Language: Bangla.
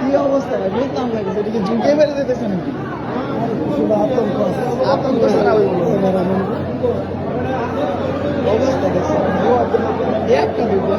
কি অবস্থা ভাই লাগছে। এটাকে জুটে বেড়ে যেতেছে নাকি? আতঙ্ক আতঙ্ক সারা অবস্থা দেখছেন একটা দুটো